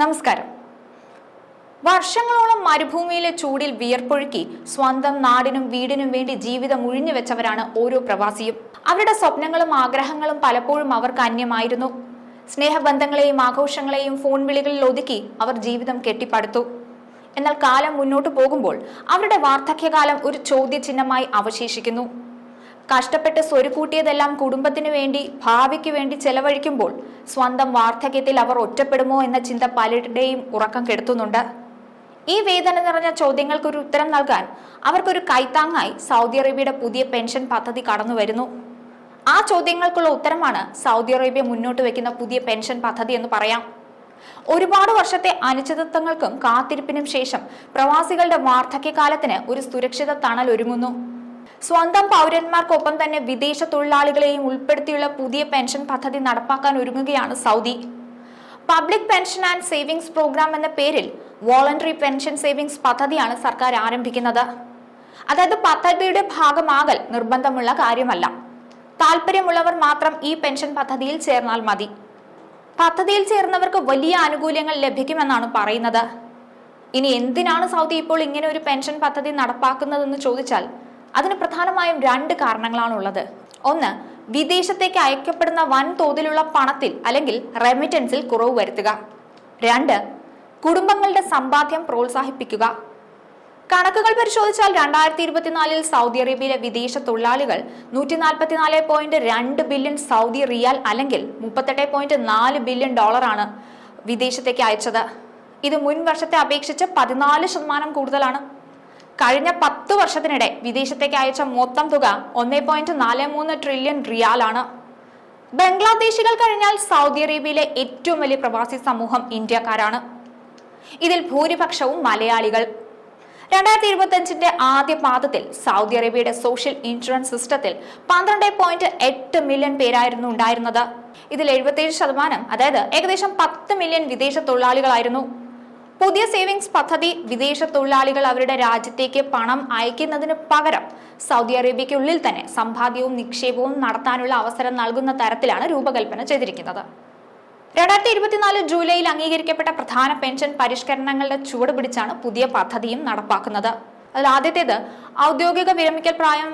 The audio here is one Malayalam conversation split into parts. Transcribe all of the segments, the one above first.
നമസ്കാരം. വർഷങ്ങളോളം മരുഭൂമിയിലെ ചൂടിൽ വിയർപ്പൊഴുക്കി സ്വന്തം നാടിനും വീടിനും വേണ്ടി ജീവിതം ഉഴിഞ്ഞു വെച്ചവരാണ് ഓരോ പ്രവാസിയും. അവരുടെ സ്വപ്നങ്ങളും ആഗ്രഹങ്ങളും പലപ്പോഴും അവർക്ക് അന്യമായിരുന്നു. സ്നേഹബന്ധങ്ങളെയും ആഘോഷങ്ങളെയും ഫോൺ വിളികളിൽ ഒതുക്കി അവർ ജീവിതം കെട്ടിപ്പടുത്തു. എന്നാൽ കാലം മുന്നോട്ടു പോകുമ്പോൾ അവരുടെ വാർദ്ധക്യകാലം ഒരു ചോദ്യചിഹ്നമായി അവശേഷിക്കുന്നു. കഷ്ടപ്പെട്ട് സ്വരുക്കൂട്ടിയതെല്ലാം കുടുംബത്തിനു വേണ്ടി ഭാവിക്ക് വേണ്ടി ചെലവഴിക്കുമ്പോൾ സ്വന്തം വാർദ്ധക്യത്തിൽ അവർ ഒറ്റപ്പെടുമോ എന്ന ചിന്ത പലരുടെയും ഉറക്കം കെടുത്തുന്നുണ്ട്. ഈ വേദന നിറഞ്ഞ ചോദ്യങ്ങൾക്കൊരു ഉത്തരം നൽകാൻ അവർക്കൊരു കൈത്താങ്ങായി സൗദി അറേബ്യയുടെ പുതിയ പെൻഷൻ പദ്ധതി കടന്നു വരുന്നു. ആ ചോദ്യങ്ങൾക്കുള്ള ഉത്തരമാണ് സൗദി അറേബ്യ മുന്നോട്ട് വെക്കുന്ന പുതിയ പെൻഷൻ പദ്ധതി എന്ന് പറയാം. ഒരുപാട് വർഷത്തെ അനിശ്ചിതത്വങ്ങൾക്കും കാത്തിരിപ്പിനും ശേഷം പ്രവാസികളുടെ വാർദ്ധക്യകാലത്തിന് ഒരു സുരക്ഷിത തണൽ ഒരുങ്ങുന്നു. സ്വന്തം പൗരന്മാർക്കൊപ്പം തന്നെ വിദേശ തൊഴിലാളികളെയും ഉൾപ്പെടുത്തിയുള്ള പുതിയ പെൻഷൻ പദ്ധതി നടപ്പാക്കാൻ ഒരുങ്ങുകയാണ് Saudi. Public pension and savings programme എന്ന പേരിൽ വോളണ്ടറി പെൻഷൻ സേവിങ്സ് പദ്ധതിയാണ് സർക്കാർ ആരംഭിക്കുന്നത്. അതായത് പദ്ധതിയുടെ ഭാഗമാകൽ നിർബന്ധമുള്ള കാര്യമല്ല. താല്പര്യമുള്ളവർ മാത്രം ഈ പെൻഷൻ പദ്ധതിയിൽ ചേർന്നാൽ മതി. പദ്ധതിയിൽ ചേർന്നവർക്ക് വലിയ ആനുകൂല്യങ്ങൾ ലഭിക്കുമെന്നാണ് പറയുന്നത്. ഇനി എന്തിനാണ് സൗദി ഇപ്പോൾ ഇങ്ങനെ ഒരു പെൻഷൻ പദ്ധതി നടപ്പാക്കുന്നതെന്ന് ചോദിച്ചാൽ അതിന് പ്രധാനമായും രണ്ട് കാരണങ്ങളാണുള്ളത്. ഒന്ന് വിദേശത്തേക്ക് അയക്കപ്പെടുന്ന വൻതോതിലുള്ള പണത്തിൽ അല്ലെങ്കിൽ റെമിറ്റൻസിൽ കുറവ് വരുത്തുക. രണ്ട് കുടുംബങ്ങളുടെ സമ്പാദ്യം പ്രോത്സാഹിപ്പിക്കുക. കണക്കുകൾ പരിശോധിച്ചാൽ രണ്ടായിരത്തി ഇരുപത്തിനാലിൽ സൗദി അറേബ്യയിലെ വിദേശ തൊഴിലാളികൾ നൂറ്റി നാൽപ്പത്തിനാല് പോയിന്റ് രണ്ട് ബില്യൺ സൗദി റിയാൽ അല്ലെങ്കിൽ മുപ്പത്തെട്ട് പോയിന്റ് നാല് ബില്യൺ ഡോളറാണ് വിദേശത്തേക്ക് അയച്ചത്. ഇത് മുൻ വർഷത്തെ അപേക്ഷിച്ച് പതിനാല് ശതമാനം കൂടുതലാണ്. കഴിഞ്ഞ പത്ത് വർഷത്തിനിടെ വിദേശത്തേക്ക് അയച്ച മൊത്തം തുക ഒന്നേ പോയിന്റ് നാല് മൂന്ന് ട്രില്യൺ റിയാലാണ്. ബംഗ്ലാദേശികൾ കഴിഞ്ഞാൽ സൗദി അറേബ്യയിലെ ഏറ്റവും വലിയ പ്രവാസി സമൂഹം ഇന്ത്യക്കാരാണ്. ഇതിൽ ഭൂരിപക്ഷവും മലയാളികൾ. രണ്ടായിരത്തി ഇരുപത്തി അഞ്ചിന്റെ ആദ്യ പാദത്തിൽ സൗദി അറേബ്യയുടെ സോഷ്യൽ ഇൻഷുറൻസ് സിസ്റ്റത്തിൽ പന്ത്രണ്ട് പോയിന്റ് എട്ട് മില്യൺ പേരായിരുന്നു ഉണ്ടായിരുന്നത്. ഇതിൽ എഴുപത്തിയേഴ് ശതമാനം അതായത് ഏകദേശം പത്ത് മില്യൺ വിദേശ തൊഴിലാളികളായിരുന്നു. പുതിയ സേവിങ്സ് പദ്ധതി വിദേശ തൊഴിലാളികൾ അവരുടെ രാജ്യത്തേക്ക് പണം അയക്കുന്നതിന് പകരം സൗദി അറേബ്യയ്ക്കുള്ളിൽ തന്നെ സമ്പാദ്യവും നിക്ഷേപവും നടത്താനുള്ള അവസരം നൽകുന്ന തരത്തിലാണ് രൂപകൽപ്പന ചെയ്തിരിക്കുന്നത്. രണ്ടായിരത്തി ഇരുപത്തിനാല് ജൂലൈയിൽ അംഗീകരിക്കപ്പെട്ട പ്രധാന പെൻഷൻ പരിഷ്കരണങ്ങളുടെ ചുവട് പിടിച്ചാണ് പുതിയ പദ്ധതിയും നടപ്പാക്കുന്നത്. അതിൽ ആദ്യത്തേത് ഔദ്യോഗിക വിരമിക്കൽ പ്രായം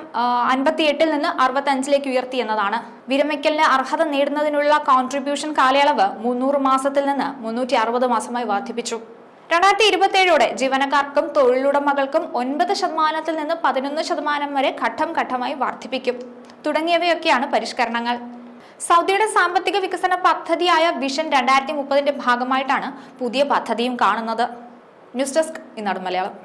അൻപത്തിയെട്ടിൽ നിന്ന് അറുപത്തഞ്ചിലേക്ക് ഉയർത്തി എന്നതാണ്. വിരമിക്കലിന് അർഹത നേടുന്നതിനുള്ള കോൺട്രിബ്യൂഷൻ കാലയളവ് മുന്നൂറ് മാസത്തിൽ നിന്ന് മുന്നൂറ്റി മാസമായി വർദ്ധിപ്പിച്ചു. രണ്ടായിരത്തി ഇരുപത്തിയേഴോടെ ജീവനക്കാർക്കും തൊഴിലുടമകൾക്കും ഒൻപത് ശതമാനത്തിൽ നിന്ന് പതിനൊന്ന് ശതമാനം വരെ ഘട്ടം ഘട്ടമായി വർദ്ധിപ്പിക്കും. തുടങ്ങിയവയൊക്കെയാണ് പരിഷ്കരണങ്ങൾ. സൗദിയുടെ സാമ്പത്തിക വികസന പദ്ധതിയായ വിഷൻ രണ്ടായിരത്തി മുപ്പതിന്റെ ഭാഗമായിട്ടാണ് പുതിയ പദ്ധതിയും കാണുന്നത്. ന്യൂസ് ഡെസ്ക് ഇന്നാണ് മലയാളം.